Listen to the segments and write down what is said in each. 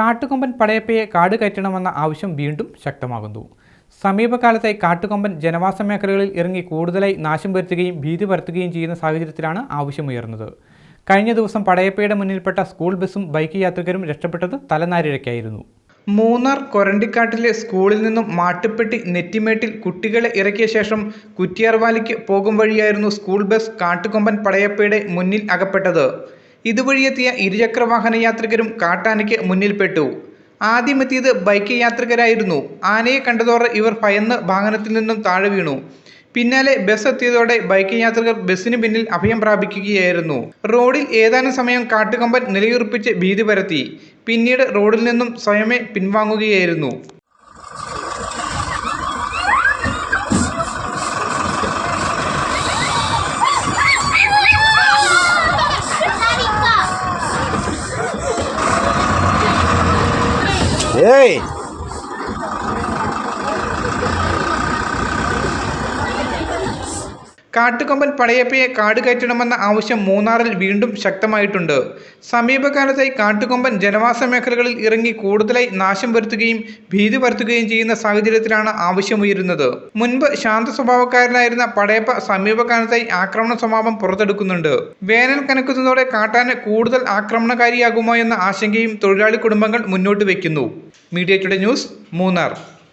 കാട്ടുകൊമ്പൻ പടയപ്പയെ കാട് കയറ്റണമെന്ന ആവശ്യം വീണ്ടും ശക്തമാകുന്നു. സമീപകാലത്തായി കാട്ടുകൊമ്പൻ ജനവാസ മേഖലകളിൽ ഇറങ്ങി കൂടുതലായി നാശം വരുത്തുകയും ഭീതി പരത്തുകയും ചെയ്യുന്ന സാഹചര്യത്തിലാണ് ആവശ്യമുയർന്നത്. കഴിഞ്ഞ ദിവസം പടയപ്പയുടെ മുന്നിൽപ്പെട്ട സ്കൂൾ ബസ്സും ബൈക്ക് യാത്രികരും രക്ഷപ്പെട്ടത് തലനാരിഴയ്ക്കായിരുന്നു. മൂന്നാർ കൊരണ്ടിക്കാട്ടിലെ സ്കൂളിൽ നിന്നും മാട്ടുപ്പെട്ടി നെറ്റിമേട്ടിൽ കുട്ടികളെ ഇറക്കിയ ശേഷം കുറ്റിയാർവാലിക്ക് പോകും വഴിയായിരുന്നു സ്കൂൾ ബസ് കാട്ടുകൊമ്പൻ പടയപ്പയുടെ മുന്നിൽ അകപ്പെട്ടത്. ഇതുവഴിയെത്തിയ ഇരുചക്ര വാഹന യാത്രികരും കാട്ടാനയ്ക്ക് മുന്നിൽപ്പെട്ടു. ആദ്യമെത്തിയത് ബൈക്ക് യാത്രികരായിരുന്നു. ആനയെ കണ്ടതോടെ ഇവർ ഭയന്ന് വാഹനത്തിൽ നിന്നും താഴെ വീണു. പിന്നാലെ ബസ് എത്തിയതോടെ ബൈക്ക് യാത്രികർ ബസ്സിന് പിന്നിൽ അഭയം പ്രാപിക്കുകയായിരുന്നു. റോഡിൽ ഏതാനും സമയം കാട്ടുകമ്പൻ നിലയുറപ്പിച്ച് ഭീതി പരത്തി. പിന്നീട് റോഡിൽ നിന്നും സ്വയമേ പിൻവാങ്ങുകയായിരുന്നു. ഏയ്. കാട്ടുകൊമ്പൻ പടയപ്പയെ കാട് കയറ്റണമെന്ന ആവശ്യം മൂന്നാറിൽ വീണ്ടും ശക്തമായിട്ടുണ്ട്. സമീപകാലത്തായി കാട്ടുകൊമ്പൻ ജനവാസ മേഖലകളിൽ ഇറങ്ങി കൂടുതലായി നാശം വരുത്തുകയും ഭീതി പരത്തുകയും ചെയ്യുന്ന സാഹചര്യത്തിലാണ് ആവശ്യമുയരുന്നത്. മുൻപ് ശാന്ത സ്വഭാവക്കാരനായിരുന്ന പടയപ്പ സമീപകാലത്തായി ആക്രമണ സ്വഭാവം പുറത്തെടുക്കുന്നുണ്ട്. വേനൽ കനക്കുന്നതോടെ കാട്ടാന് കൂടുതൽ ആക്രമണകാരിയാകുമോ എന്ന ആശങ്കയും തൊഴിലാളി കുടുംബങ്ങൾ മുന്നോട്ട് വയ്ക്കുന്നു. Media today news Munnar.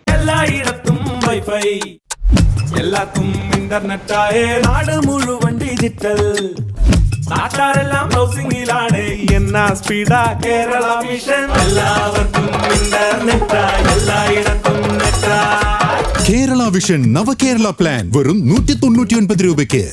എല്ലായിടത്തും വൈഫൈ. എല്ലാത്തും ഇന്റർനെറ്റായേ നാട് മുഴുവൻ ഡിജിറ്റൽ നാട്ടാരെല്ലാം ബ്രൗസിംഗിലാണ് എന്നാ സ്പീഡാ കേരള മിഷൻ എല്ലാവർക്കും ഇന്റർനെറ്റാ എല്ലായിടത്തും കേരള വിഷൻ നവകേരള പ്ലാൻ വെറും നൂറ്റി തൊണ്ണൂറ്റി ഒൻപത് രൂപയ്ക്ക്.